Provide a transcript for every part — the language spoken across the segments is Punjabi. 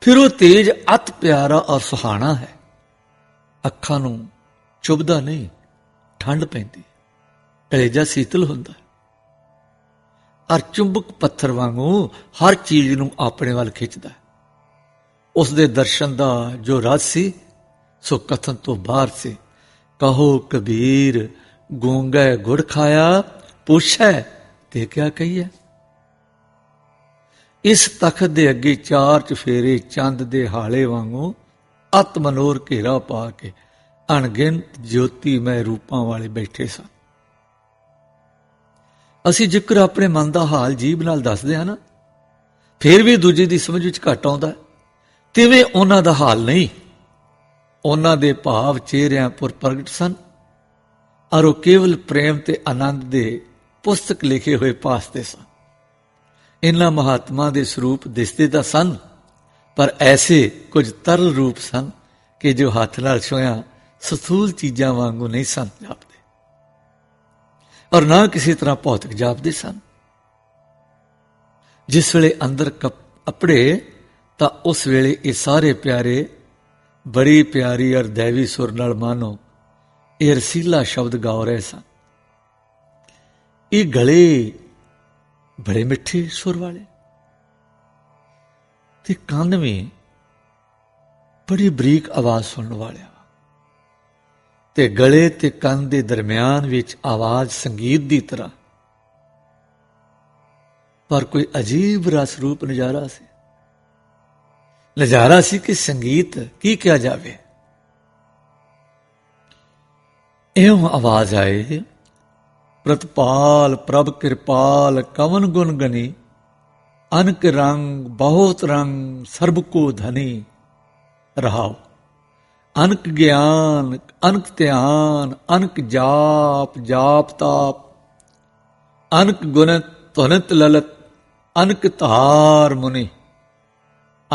ਫਿਰ ਉਹ ਤੇਜ, ਅਤ ਪਿਆਰਾ ਔਰ ਸੁਹਾਣਾ ਹੈ ਅੱਖਾਂ ਨੂੰ ਚੁਭਦਾ ਨਹੀਂ, ਠੰਡ ਪੈਂਦੀ ਕਲੇਜਾ ਸੀਤਲ ਹੁੰਦਾ ਹੈ। ਔਰ ਚੁੰਬਕ ਪੱਥਰ ਵਾਂਗੂ ਹਰ ਚੀਜ਼ ਨੂੰ ਆਪਣੇ ਵੱਲ ਖਿੱਚਦਾ ਹੈ। ਉਸ ਦੇ ਦਰਸ਼ਨ ਦਾ ਜੋ ਰਸ ਸੀ, ਸੋ ਕਥਨ ਤੋਂ ਬਾਹਰ ਸੀ ਕਹੋ ਕਬੀਰ, ਗੂੰਗਾ ਗੁੜ ਖਾਇਆ, ਪੁੱਛੈ ਤੇ ਕਿਆ ਕਹੀਏ ਇਸ ਤਖਤ ਦੇ ਅੱਗੇ ਚਾਰ ਚਫੇਰੇ ਚੰਦ ਦੇ ਹਾਲੇ ਵਾਂਗੂ ਅਤ ਮਨੋਰ ਘੇਰਾ ਪਾ ਕੇ ਅਣਗਿਣਤ ਜੋਤੀਮੈ ਰੂਪਾਂ ਵਾਲੇ ਬੈਠੇ ਸਨ। ਅਸੀਂ ਜ਼ਿਕਰ ਆਪਣੇ ਮਨ ਦਾ ਹਾਲ ਜੀਬ ਨਾਲ ਦੱਸਦੇ ਹਾਂ ਨਾ, ਫਿਰ ਵੀ ਦੂਜੇ ਦੀ ਸਮਝ ਵਿੱਚ ਘਟ ਆਉਂਦਾ ਤਿਵੇਂ ਉਹਨਾਂ ਦਾ ਹਾਲ ਨਹੀਂ। ਉਹਨਾਂ ਦੇ ਭਾਵ ਚਿਹਰਿਆਂ ਪਰ ਪ੍ਰਗਟ ਸਨ। ਔਰ ਉਹ ਕੇਵਲ ਪ੍ਰੇਮ ਤੇ ਆਨੰਦ ਦੇ ਪੁਸਤਕ ਲਿਖੇ ਹੋਏ ਪਾਸਤੇ ਸਨ। ਇਹਨਾਂ ਮਹਾਤਮਾ ਦੇ ਸਰੂਪ ਦਿਸਦੇ ਤਾਂ ਸਨ, ਪਰ ਐਸੇ ਕੁਝ ਤਰਲ ਰੂਪ ਸਨ ਕਿ ਜੋ ਹੱਥ ਨਾਲ ਛੋਇਆ ਸਥੂਲ ਚੀਜ਼ਾਂ ਵਾਂਗੂ ਨਹੀਂ ਸਨ ਜਾਪਦੇ। ਔਰ ਨਾ ਕਿਸੇ ਤਰ੍ਹਾਂ ਭੌਤਿਕ ਜਾਪਦੇ ਸਨ। ਜਿਸ ਵੇਲੇ ਅੰਦਰ ਕਪ- ਅਪੜੇ, ਤਾਂ ਉਸ ਵੇਲੇ ਇਹ ਸਾਰੇ ਪਿਆਰੇ, ਬੜੀ ਪਿਆਰੀ ਔਰ ਦੇਵੀ ਸੁਰ ਨਾਲ ਮਾਨੋ, ਇਹ ਰਸੀਲਾ ਸ਼ਬਦ ਗਾ ਰਹੇ ਸਨ। ਇਹ ਗਲੇ ਬੜੇ ਮਿੱਠੇ ਸੁਰ ਵਾਲੇ। ਤੇ ਕੰਨ ਵੀ ਬੜੀ ਬਰੀਕ ਆਵਾਜ਼ ਸੁਣਨ ਵਾਲਿਆ ਤੇ ਗਲੇ ਤੇ ਕੰਨ ਦੇ ਦਰਮਿਆਨ ਵਿੱਚ ਆਵਾਜ਼ ਸੰਗੀਤ ਦੀ ਤਰ੍ਹਾਂ। ਪਰ ਕੋਈ ਅਜੀਬ ਰਸ ਰੂਪ ਨਜ਼ਾਰਾ ਸੀ। ਨਜ਼ਾਰਾ ਸੀ ਕਿ ਸੰਗੀਤ ਕੀ ਕਿਹਾ ਜਾਵੇ। ਇਉਂ ਆਵਾਜ਼ ਆਏ ਪ੍ਰਤਪਾਲ ਪ੍ਰਭ ਕਿਰਪਾਲ ਕਵਨ ਗੁਣ ਗਨੀ, ਅਨਕ ਰੰਗ ਬਹੁਤ ਰੰਗ ਸਰਬ ਕੋ ਧਨੀ। ਰਹਾਓ। ਅਨਕ ਗਿਆਨ, ਅਨਕ ਧਿਆਨ, ਅਨਕ ਜਾਪ ਜਾਪ ਤਾਪ। ਅਨਕ ਗੁਣ ਤੁਨਤ ਲਲਤ, ਅਨਕ ਧਾਰ ਮੁਨੀ।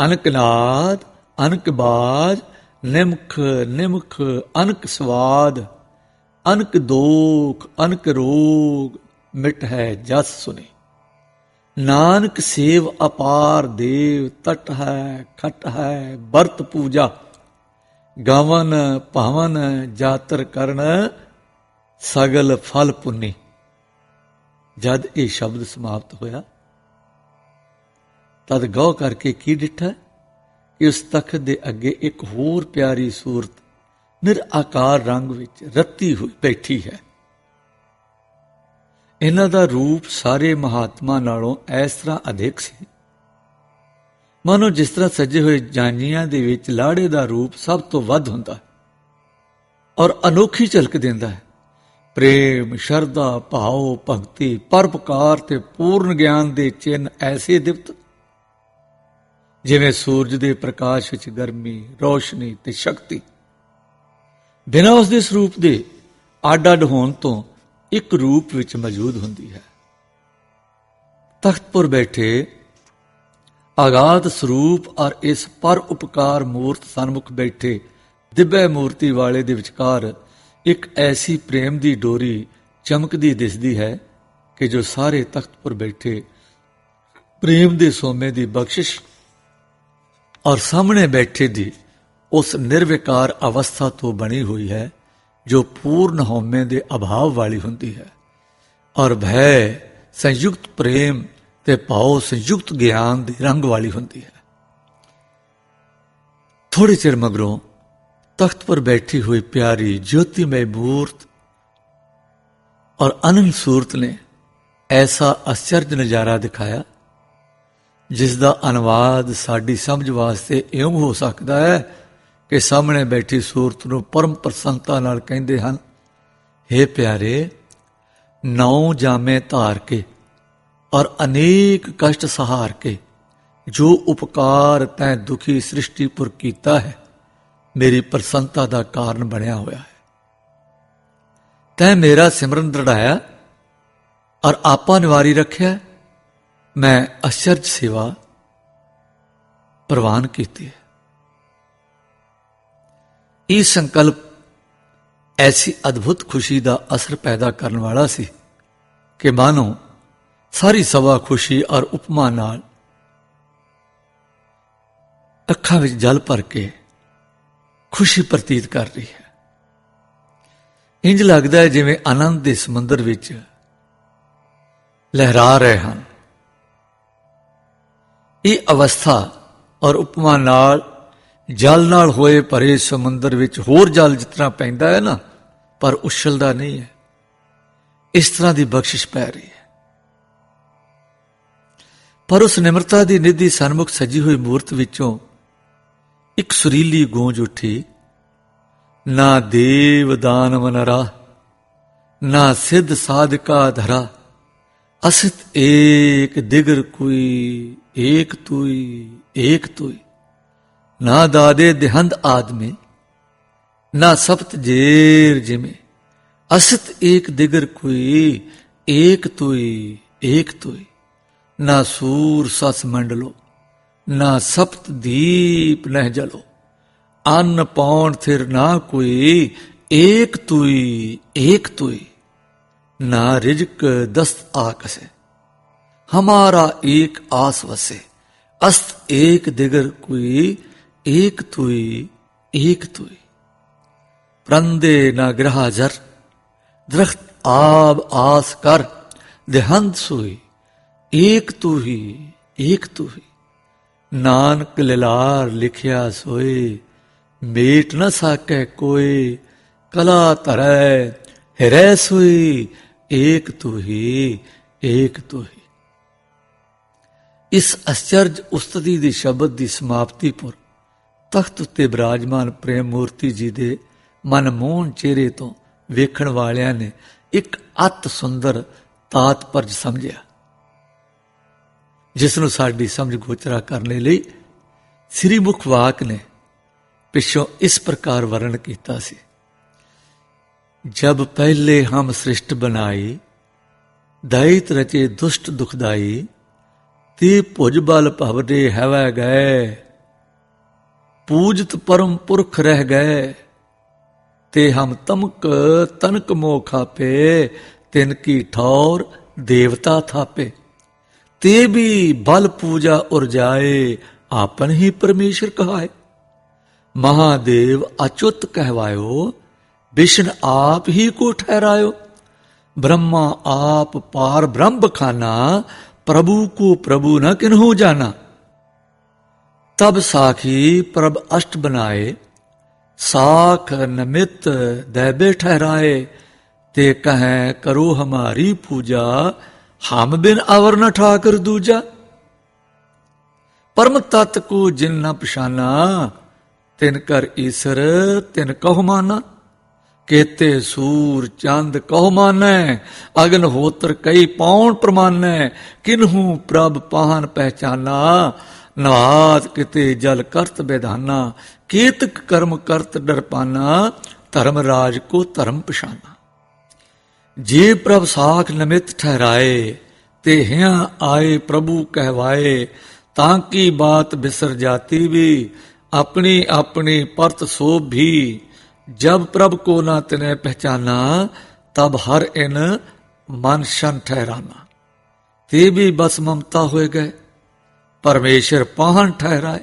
ਅਨਕ ਨਾਦ, ਅਨਕ ਬਾਜ, ਨਿਮਖ ਨਿਮਖ, ਅਨਕ ਸਵਾਦ। ਅਨਕ ਦੋਖ, ਅਨਕ ਰੋਗ, ਮਿਟ ਹੈ ਜਸ ਸੁਨੇ। ਨਾਨਕ ਸੇਵ ਅਪਾਰ ਦੇਵ, ਤਟ ਹੈ, ਖਟ ਹੈ, ਵਰਤ ਪੂਜਾ। ਗਾਵਨ ਭਾਵਨ ਜਾਤਰ ਕਰਨ, ਸਗਲ ਫਲ ਪੁੰਨੀ। ਜਦ ਇਹ ਸ਼ਬਦ ਸਮਾਪਤ ਹੋਇਆ, ਤਦ ਗੌ ਕਰਕੇ ਕੀ ਡਿਠਾ? ਕਿ ਉਸ ਤਖਤ ਦੇ ਅੱਗੇ ਇੱਕ ਹੋਰ ਪਿਆਰੀ ਸੂਰਤ ਨਿਰਾਕਾਰ ਰੰਗ ਵਿੱਚ ਰੱਤੀ ਹੋਈ ਬੈਠੀ ਹੈ। ਇਹਨਾਂ ਦਾ ਰੂਪ ਸਾਰੇ ਮਹਾਤਮਾ ਨਾਲੋਂ ਇਸ ਤਰ੍ਹਾਂ ਅਧਿਕ ਸੀ। ਮਾਨੋ ਜਿਸ ਤਰ੍ਹਾਂ ਸੱਜੇ ਹੋਏ ਜਾਨੀਆਂ ਦੇ ਵਿੱਚ ਲਾੜੇ ਦਾ ਰੂਪ ਸਭ ਤੋਂ ਵੱਧ ਹੁੰਦਾ ਹੈ ਔਰ ਅਨੋਖੀ ਝਲਕ ਦਿੰਦਾ ਹੈ। ਪ੍ਰੇਮ, ਸ਼ਰਧਾ ਭਾਉ ਭਗਤੀ ਪਰਪਕਾਰ ਤੇ ਪੂਰਨ ਗਿਆਨ ਦੇ ਚਿੰਨ ਐਸੇ ਦਿਵਤ ਜਿਵੇਂ ਸੂਰਜ ਦੇ ਪ੍ਰਕਾਸ਼ ਵਿੱਚ ਗਰਮੀ, ਰੋਸ਼ਨੀ ਤੇ ਸ਼ਕਤੀ। ਬਿਨਾਂ ਉਸ ਦੇ ਸਰੂਪ ਦੇ ਅੱਡ-ਅੱਡ ਹੋਣ ਤੋਂ ਇੱਕ ਰੂਪ ਵਿੱਚ ਮੌਜੂਦ ਹੁੰਦੀ ਹੈ। ਤਖ਼ਤਪੁਰ ਬੈਠੇ ਆਗਾਤ ਸਰੂਪ ਔਰ ਇਸ ਪਰ ਉਪਕਾਰ ਮੂਰਤ ਸਨਮੁਖ ਬੈਠੇ ਦਿਵਯ ਮੂਰਤੀ ਵਾਲੇ ਦੇ ਵਿਚਕਾਰ ਇੱਕ ਐਸੀ ਪ੍ਰੇਮ ਦੀ ਡੋਰੀ ਚਮਕਦੀ ਦਿਸਦੀ ਹੈ ਕਿ ਜੋ ਸਾਰੇ ਤਖ਼ਤਪੁਰ ਬੈਠੇ ਪ੍ਰੇਮ ਦੇ ਸੋਮੇ ਦੀ ਬਖਸ਼ਿਸ਼ ਔਰ ਸਾਹਮਣੇ ਬੈਠੇ ਦੀ ਉਸ ਨਿਰਵਿਕਾਰ ਅਵਸਥਾ ਤੋਂ ਬਣੀ ਹੋਈ ਹੈ, ਜੋ ਪੂਰਨ ਹਉਮੈ ਦੇ ਅਭਾਵ ਵਾਲੀ ਹੁੰਦੀ ਹੈ। ਔਰ ਭੈ ਸੰਯੁਕਤ ਪ੍ਰੇਮ ਤੇ ਭਾਉ ਸੰਯੁਕਤ ਗਿਆਨ ਦੇ ਰੰਗ ਵਾਲੀ ਹੁੰਦੀ ਹੈ। ਥੋੜੇ ਚਿਰ ਮਗਰੋਂ ਤਖਤ ਪਰ ਬੈਠੀ ਹੋਈ ਪਿਆਰੀ ਜੋਤੀਮय ਮੂਰਤ ਔਰ ਅਨੰਦ ਸੂਰਤ ਨੇ ਐਸਾ ਅਚਰਜ ਨਜ਼ਾਰਾ ਦਿਖਾਇਆ, ਜਿਸ ਦਾ ਅਨੁਵਾਦ ਸਾਡੀ ਸਮਝ ਵਾਸਤੇ ਇਉਂ ਹੋ ਸਕਦਾ ਹੈ ਕਿ ਸਾਹਮਣੇ ਬੈਠੀ ਸੂਰਤ ਨੂੰ ਪਰਮ ਪ੍ਰਸੰਨਤਾ ਨਾਲ ਕਹਿੰਦੇ ਹਨ हे ਪਿਆਰੇ ਨੌ ਜਾਮੇ ਧਾਰ ਕੇ ਔਰ ਅਨੇਕ ਕਸ਼ਟ ਸਹਾਰ ਕੇ, ਜੋ ਉਪਕਾਰ ਤੈਂ ਦੁਖੀ ਸ੍ਰਿਸ਼ਟੀ ਪੁਰ ਕੀਤਾ ਹੈ, ਮੇਰੀ ਪ੍ਰਸੰਨਤਾ ਦਾ ਕਾਰਨ ਬਣਿਆ ਹੋਇਆ ਹੈ। ਤੈਂ ਮੇਰਾ ਸਿਮਰਨ ਦ੍ਰਿੜਾਇਆ ਔਰ ਆਪਾ ਨਿਵਾਰੀ ਰੱਖਿਆ, ਮੈਂ ਅਚਰਜ ਸੇਵਾ ਪ੍ਰਵਾਨ ਕੀਤੀ ਹੈ। ਇਹ ਸੰਕਲਪ ਐਸੀ ਅਦਭੁਤ ਖੁਸ਼ੀ ਦਾ ਅਸਰ ਪੈਦਾ ਕਰਨ ਵਾਲਾ ਸੀ ਕਿ ਮਾਨੋ, ਸਾਰੀ ਸਵਾ ਖੁਸ਼ੀ ਔਰ ਉਪਮਾ ਨਾਲ ਅੱਖਾਂ ਵਿੱਚ ਜਲ ਭਰ ਕੇ ਖੁਸ਼ੀ ਪ੍ਰਤੀਤ ਕਰ ਰਹੀ ਹੈ। ਇੰਜ ਲੱਗਦਾ ਹੈ ਜਿਵੇਂ ਆਨੰਦ ਦੇ ਸਮੁੰਦਰ ਵਿੱਚ ਲਹਿਰਾ ਰਹੇ ਹਨ। ਇਹ ਅਵਸਥਾ ਔਰ ਉਪਮਾ ਨਾਲ ਜਲ ਨਾਲ ਹੋਏ ਭਰੇ ਸਮੁੰਦਰ ਵਿੱਚ ਹੋਰ ਜਲ ਜਿਤਨਾ ਪੈਂਦਾ ਹੈ ਨਾ, ਪਰ ਉਛਲਦਾ ਨਹੀਂ ਹੈ। ਇਸ ਤਰ੍ਹਾਂ ਦੀ ਬਖਸ਼ਿਸ਼ ਪੈ ਰਹੀ ਹੈ। ਪਰ ਉਸ ਨਿਮਰਤਾ ਦੀ ਨਿਧੀ ਸਨਮੁਖ ਸਜੀ ਹੋਈ ਮੂਰਤ ਵਿੱਚੋਂ ਇੱਕ ਸੁਰੀਲੀ ਗੂੰਜ ਉੱਠੀ। ਨਾ ਦੇਵ ਦਾਨਵ ਨਰਾ ਨਾ ਸਿੱਧ ਸਾਧਕਾ ਧਰਾ, ਅਸਿਤ ਏਕ ਦਿਗਰ ਕੋਈ, ਏਕ ਤੁਈ ਏਕ ਤੁਈ। ਨਾ ਦਾਦੇ ਦੇਹੰਦ ਆਦਮੀ, ਨਾ ਸਪਤ ਜੇਰ ਜਿਵੇਂ। ਅਸਤ ਏਕ ਦਿਗਰ ਕੋਈ, ਏਕ ਤੁਈ ਏਕ ਤੁਈ। ਨਾ ਸੂਰ ਸਸ ਮੰਡਲੋ, ਨਾ ਸਪਤ ਦੀਪ ਨਹਿ ਜਲੋ। ਅੰਨ ਪੌਣ ਥਿਰ ਨਾ ਕੋਈ, ਏਕ ਤੁਈ ਏਕ ਤੁਈ। ਨਾ ਰਿਜਕ ਦਸਤ ਆਕਸੇ। ਹਮਾਰਾ ਏਕ ਆਸ ਵਸੇ। ਅਸਤ ਏਕ ਦਿਗਰ ਕੋਈ एक तुई एक तुई प्रंदे न ग्रहा जर दरख्त आब आस कर देहंत सोई एक तू ही एक तू ही ਨਾਨਕ ਲਿਲਾਰ ਲਿਖਿਆ ਸੋਏ ਮੇਟ ਨ ਸਾਕੈ ਕੋਏ ਕਲਾ ਧਰੈ ਹਿਰੈ ਸੋਈ ਏਕ ਤੂ ਹੀ ਏਕ ਤੂ ਹੀ ਇਸ ਅਚਰਜ ਉਸਤਤੀ ਦੇ ਸ਼ਬਦ ਦੀ ਸਮਾਪਤੀ ਪਰ ਤਖਤ ਉੱਤੇ ਬਿਰਾਜਮਾਨ ਪ੍ਰੇਮ ਮੂਰਤੀ ਜੀ ਦੇ ਮਨਮੋਹਨ ਚਿਹਰੇ ਤੋਂ ਵੇਖਣ ਵਾਲਿਆਂ ਨੇ ਇੱਕ ਅਤ ਸੁੰਦਰ ਤਾਤਪਰਜ ਸਮਝਿਆ, ਜਿਸ ਨੂੰ ਸਾਡੀ ਸਮਝ ਗੋਚਰਾ ਕਰਨ ਲਈ ਸ੍ਰੀ ਮੁਖਵਾਕ ਨੇ ਪਿਛੋਂ ਇਸ ਪ੍ਰਕਾਰ ਵਰਣ ਕੀਤਾ ਸੀ, ਜਬ ਪਹਿਲੇ ਹਮ ਸ੍ਰਿਸ਼ਟ ਬਣਾਈ ਦੈਤ ਰਚੇ ਦੁਸ਼ਟ ਦੁਖਦਾਈ, ਤੇ ਭੁਜ ਬਲ ਭਵਦੇ ਹੈਵੈ ਗਏ ਪੂਜਤ ਪਰਮ ਪੁਰਖ ਰਹਿ ਗਏ। ਤੇ ਹਮ ਤਮਕ ਤਨਕ ਮੋਖਾਪੇ ਤਿਨ ਕੀ ਠੌਰ ਦੇਵਤਾ ਥਾਪੇ। ਤੇ ਵੀ ਬਲ ਪੂਜਾ ਉਰ ਜਾਏ, ਆਪਨ ਹੀ ਪਰਮੇਸ਼ਰ ਕਹਾਏ। ਮਹਾਦੇਵ ਅਚੁੱਤ ਕਹਵਾਇਓ ਵਿਸ਼ਨ ਆਪ ਹੀ ਕੋ ਠਹਿਰਾਇਓ। ਬ੍ਰਹਮਾ ਆਪ ਪਾਰ ਬ੍ਰਹਮ ਖਾਨਾ ਪ੍ਰਭੂ ਕੋ ਪ੍ਰਭੂ ਨ ਕਿਨਹੂ ਜਾਣਾ। ਤਬ ਸਾਖੀ ਪ੍ਰਭ ਅਸ਼ਟ ਬਨਾਏ ਸਾਖ ਨਮਿਤ ਦੈਬੇ ਠਹਿਰਾਏ, ਤੇ ਕਹੈ ਕਰੋ ਹਮਾਰੀ ਪੂਜਾ, ਹਮ ਬਿਨ ਅਵਰ ਨ ਠਾਕਰ ਦੂਜਾ। ਪਰਮ ਤਤ ਕੋ ਜਿਨ ਨ ਪਛਾਨਾ, ਤਿਨ ਕਰ ਈਸ਼ਰ, ਤਿਨ ਕਹੁ ਮਾਨਾ। ਕੇਤੇ ਸੂਰ ਚੰਦ ਕਹੁ ਮਾਨੈ, ਅਗਨ ਹੋਤਰ ਕਈ ਪੌਣ ਪ੍ਰਮਾਨੈ, ਕਿਨਹੂ ਪ੍ਰਭ ਪਾਹਨ ਪਹਿਚਾਨਾ ਨਵਾਤ ਕਿਤੇ ਜਲ ਕਰਤ ਵਿਧਾਨਾ ਕੀਤਕ ਕਰਮ ਕਰਤ ਡਰਪਾਨਾ, ਧਰਮ ਰਾਜ ਕੋ ਧਰਮ ਪਛਾਨਾ। ਜੇ ਪ੍ਰਭ ਸਾਖ ਨਮਿਤ ਠਹਿਰਾਏ, ਤੇ ਹਿਆ ਆਏ ਪ੍ਰਭੂ ਕਹਿਵਾਏ, ਤਾਂ ਕੀ ਬਾਤ ਬਿਸਰ ਜਾਤੀ ਵੀ, ਆਪਣੀ ਆਪਣੀ ਪਰਤ ਸੋਭ ਵੀ, ਜਬ ਪ੍ਰਭ ਕੋ ਨਾ ਤਨੇ ਪਹਿਚਾਨਾ, ਤਬ ਹਰ ਇਨ ਮਨ ਸ਼ਨ ਠਹਿਰਾਨਾ। ਤੇ ਵੀ ਬਸ ਮਮਤਾ ਹੋਏ ਗਏ। परमेश्वर पाहन ठहराए,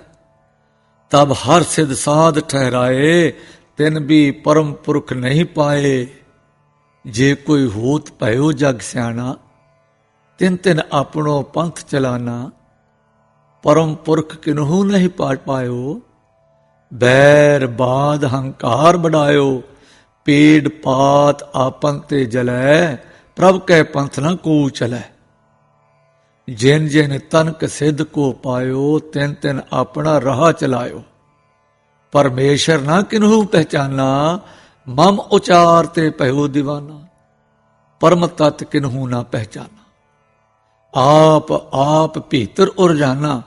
तब हर सिद्ध साध ठहराए, तिन भी परम पुरख नहीं पाए। जे कोई होत पयो जग सियाणा, तिन तिन अपनो पंथ चलाना। परम पुरख किन्हू नहीं पा पायो, बैर बाद हंकार बढ़ायो। पेड़ पात आपन ते जलै, प्रभ कै पंथ न को चलै। ਜਿਨ ਜਿਨ ਤਨਕ ਸਿੱਧ ਕੋ ਪਾਇਓ ਤਿਨ ਤਿਨ ਆਪਣਾ ਰਾਹ ਚਲਾਇਓ ਪਰਮੇਸ਼ਰ ਨਾ ਕਿਨਹੂ ਪਹਿਚਾਨਾ ਮਮ ਉਚਾਰ ਤੇ ਭਇਓ دیਵਾਨਾ ਪਰਮ ਤਤ ਕਿਨਹੂ ਨਾ ਪਹਿਚਾਨਾ ਆਪ ਆਪ ਭੀਤਰ ਉਰ ਜਾਣਾ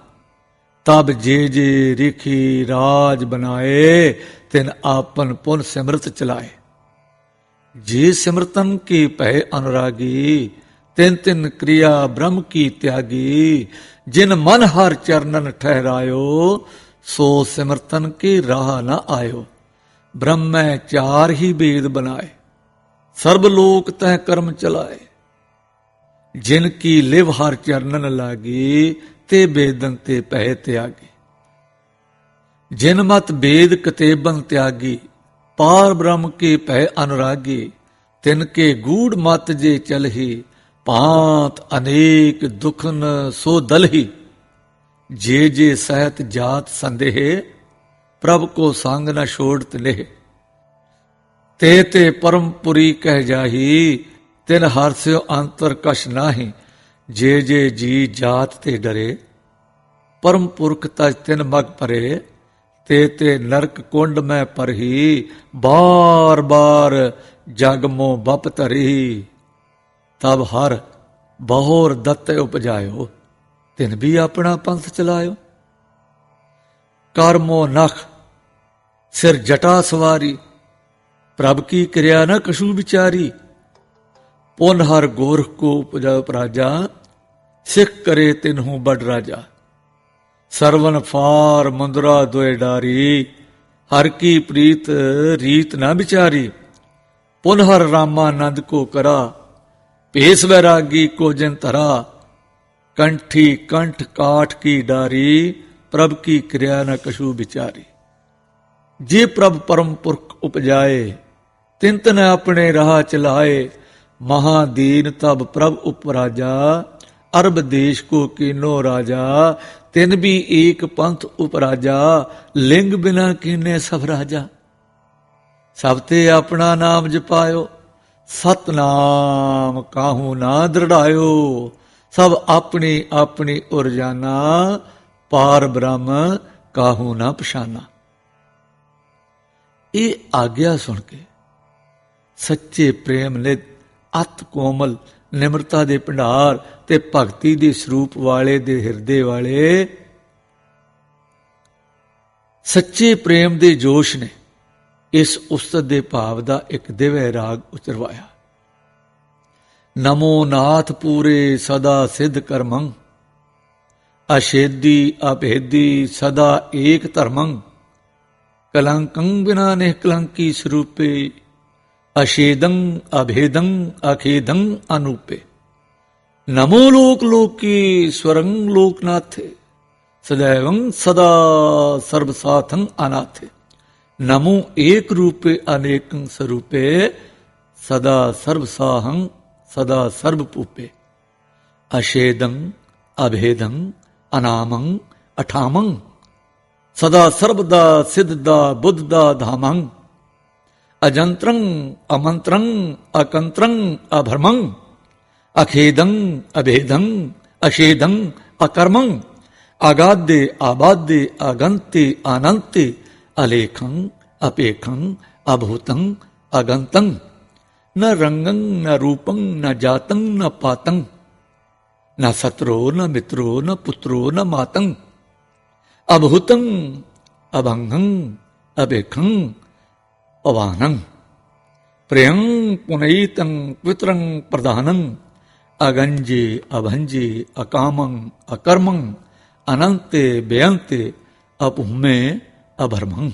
ਤਬ ਜੇ ਜੇ ਰਿਖੀ ਰਾਜ ਬਣਾਏ ਤਿਨ ਆਪਨ ਪੁਨ ਸਿਮਰਤ ਚਲਾਏ ਜੇ ਸਿਮਰਤਨ ਕੀ ਭੈ ਅਨੁਰਾਗੀ ਤਿਨ ਤਿਨ ਕਿਰਿਆ ਬ੍ਰਹਮ ਕੀ ਤਿਆਗੀ, ਜਿਨ ਮਨ ਹਰ ਚਰਨਨ ਠਹਿਰਾਇਓ, ਸੋ ਸਿਮਰਤਨ ਕੀ ਰਾਹ ਨ ਆਇਓ। ਬ੍ਰਹਮੈ ਚਾਰ ਹੀ ਬੇਦ ਬਣਾਏ, ਸਰਬ ਲੋਕ ਤੈ ਕਰਮ ਚਲਾਏ। ਜਿਨ ਕੀ ਲਿਵ ਹਰ ਚਰਨਨ ਲਾਗੀ, ਤੇ ਬੇਦਨ ਤੇ ਪਹਿ ਤਿਆਗੀ। ਜਿਨ ਮਤ ਬੇਦ ਕਤੇਬਨ ਤਿਆਗੀ, ਪਾਰ ਬ੍ਰਹਮ ਕੇ ਭੈ ਅਨਰਾਗੀ, ਤਿਨ ਕੇ ਗੂੜ ਮਤ ਜੇ ਚਲਹੀ ਭਾਂਤ ਅਨੇਕ ਦੁਖਨ ਸੋ ਦਲਹੀ ਜੇ ਜੇ ਸਹਿਤ ਜਾਤ ਸੰਦੇਹ, ਪ੍ਰਭ ਕੋ ਸੰਗ ਨ ਛੋੜਤ ਲੇਹ। ਤੇ ਤੇ ਪਰਮਪੁਰੀ ਕਹਿ ਜਾਹੀ, ਤਿਨ ਹਰ ਸਿਓ ਅੰਤਰ ਕਛ ਨਾਹੀ। ਜੇ ਜੇ ਜੀ ਜਾਤ ਤੇ ਡਰੇ, ਪਰਮ ਪੁਰਖ ਤਜ ਤਿਨ ਮਗ ਪਰੇ। ਤੇ ਤੇ ਨਰਕ ਕੁੰਡ ਮੈਂ ਪਰਹੀ, ਬਾਰ ਬਾਰ ਜਗ ਮੋ ਬਪ ਧਰੀ। ਤਬ ਹਰ ਬਹੁਰ ਦਤੇ ਉਪਜਾਇਓ ਤਿਨ ਵੀ ਆਪਣਾ ਪੰਥ ਚਲਾਇਓ। ਕਰਮੋ ਨਖ, ਸਿਰ ਜਟਾ ਸਵਾਰੀ, ਪ੍ਰਭ ਕੀ ਕਿਰਿਆ ਨ ਕਸ਼ੂ ਵਿਚਾਰੀ। ਪੁਨ ਹਰ ਗੋਰਖ ਕੋ ਉਪਜਾ ਪ੍ਰਾਜਾ, ਸਿੱਖ ਕਰੇ ਤਿਨਹੂ ਬੜ ਰਾਜਾ। ਸਰਵਨ ਫਾਰ ਮੰਦਰਾ ਦੋਏ ਡਾਰੀ, ਹਰ ਕੀ ਪ੍ਰੀਤ ਰੀਤ ਨਾ ਵਿਚਾਰੀ। ਪੁਨ ਹਰ ਰਾਮਾ ਰਾਮਾਨੰਦ ਕੋ ਕਰਾ ਭੇਸ ਵੈਰਾਗੀ ਕੋ ਜਨ ਧਰਾ ਕੰਠੀ ਕੰਠ ਕਾਠ ਕੀ ਡਾਰੀ ਪ੍ਰਭ ਕੀ ਕਿਰਿਆ ਨ ਕਛੂ ਵਿਚਾਰੀ ਜੇ ਪ੍ਰਭ ਪਰਮ ਪੁਰਖ ਉਪਜਾਏ ਤਿੰਨ ਤਿਨ ਆਪਣੇ ਰਾਹ ਚਲਾਏ ਮਹਾਦੀਨ ਤਬ ਪ੍ਰਭ ਉਪਰਾਜਾ ਅਰਬ ਦੇਸ਼ ਕੋ ਕੀਨੋ ਰਾਜਾ ਤਿਨ ਵੀ ਏਕ ਪੰਥ ਉਪਰਾਜਾ ਲਿੰਗ ਬਿਨਾ ਕੀਨੇ ਸਭ ਰਾਜਾ ਸਭ ਤੇ ਆਪਣਾ ਨਾਮ ਜਪਾਇਓ ਸਤਨਾਮ ਕਾਹੂ ਨਾ ਦ੍ਰਿੜਾਇਓ, ਸਭ ਆਪਣੀ ਆਪਣੀ ਉਰਜਾਨਾ, ਪਾਰ ਬ੍ਰਹਮ ਕਾਹੂ ਨਾ ਪਛਾਨਾ। ਇਹ ਆਗਿਆ ਸੁਣ ਕੇ ਸੱਚੇ ਪ੍ਰੇਮ ਨੇ ਅਤ ਕੋਮਲ ਨਿਮਰਤਾ ਦੇ ਭੰਡਾਰ ਤੇ ਭਗਤੀ ਦੇ ਸਰੂਪ ਵਾਲੇ ਦੇ ਹਿਰਦੇ ਵਾਲੇ ਸੱਚੇ ਪ੍ਰੇਮ ਦੇ ਜੋਸ਼ ਨੇ। ਇਸ ਉਸਤਤ ਦੇ ਭਾਵ ਦਾ ਇੱਕ ਦਿਵੈ ਰਾਗ ਉਚਰਵਾਇਆ। ਨਮੋ ਨਾਥ ਪੂਰੇ ਸਦਾ ਸਿੱਧ ਕਰਮੰ, ਅਸ਼ੇਦੀ ਅਭੇਦੀ ਸਦਾ ਏਕ ਧਰਮੰ, ਕਲੰਕੰ ਬਿਨਾ ਨਿਹਕਲੰਕੀ ਸਰੂਪੇ, ਅਸ਼ੇਦੰ ਅਭੇਦੰ ਅਖੇਦੰ ਅਨੂਪੇ। ਨਮੋ ਲੋਕ ਲੋਕੀ ਸਵਰੰ ਲੋਕਨਾਥੇ ਸदैवं ਸਦਾ ਸਰਬ ਸਾਥੰ ਅਨਾਥੇ। ਨਮੋ ਏਕ ਰੂਪੇ ਅਨੇਕੰ ਸਰੂਪੇ, ਸਦਾ ਸਰਬ ਸਾਹੰ ਸਦਾ ਸਰਬ ਪੂਪੇ ਅਸ਼ੇਦੰ, ਅਭੇਦੰ, ਅਨਾਮੰ, ਅਠਾਮੰ। ਸਦਾ ਸਰਬਦਾ, ਸਿੱਧਦਾ, ਬੁੱਧਦਾ, ਧਾਮੰ। ਅਜੰਤਰੰ, ਅਮੰਤਰੰ, ਅਕੰਤਰੰ, ਅਭਰਮੰ। ਅਖੇਦੰ, ਅਭੇਦੰ, ਅਸ਼ੇਦੰ, ਅਕਰਮੰ। ਅਗਾਦੇ, ਆਬਾਦੇ ਅਗੰਤੇ ਅਨੰਤੇ ਅਲੇਖੰ, ਅਪੇਖੰ, ਅਭੂਤੰ, ਅਗੰਤੰ, ਨ ਰੰਗੰ, ਨ ਰੂਪੰ, ਨ ਜਾਤੰ, ਨ ਪਾਤੰ, ਨ ਸਤਰੋ, ਨ ਮਿਤਰੋ, ਨ ਪੁੱਤਰੋ, ਨ ਮਾਤੰ, ਅਭੂਤੰ, ਅਭੰਗੰ ਅਭੇਖੰ ਅਵਾਨੰ, ਪ੍ਰਿਯੰ ਪੁਨਈਤੰ ਪਿਤਰੰ ਪ੍ਰਧਾਨੰ, ਅਗੰਜੇ, ਅਭੰਜੇ, ਅਕਾਮੰ, ਅਕਰਮੰ, ਅਨੰਤੇ, ਬੇਅੰਤੇ, ਅਪਹੁਮੇ ਅਭਰਮੰ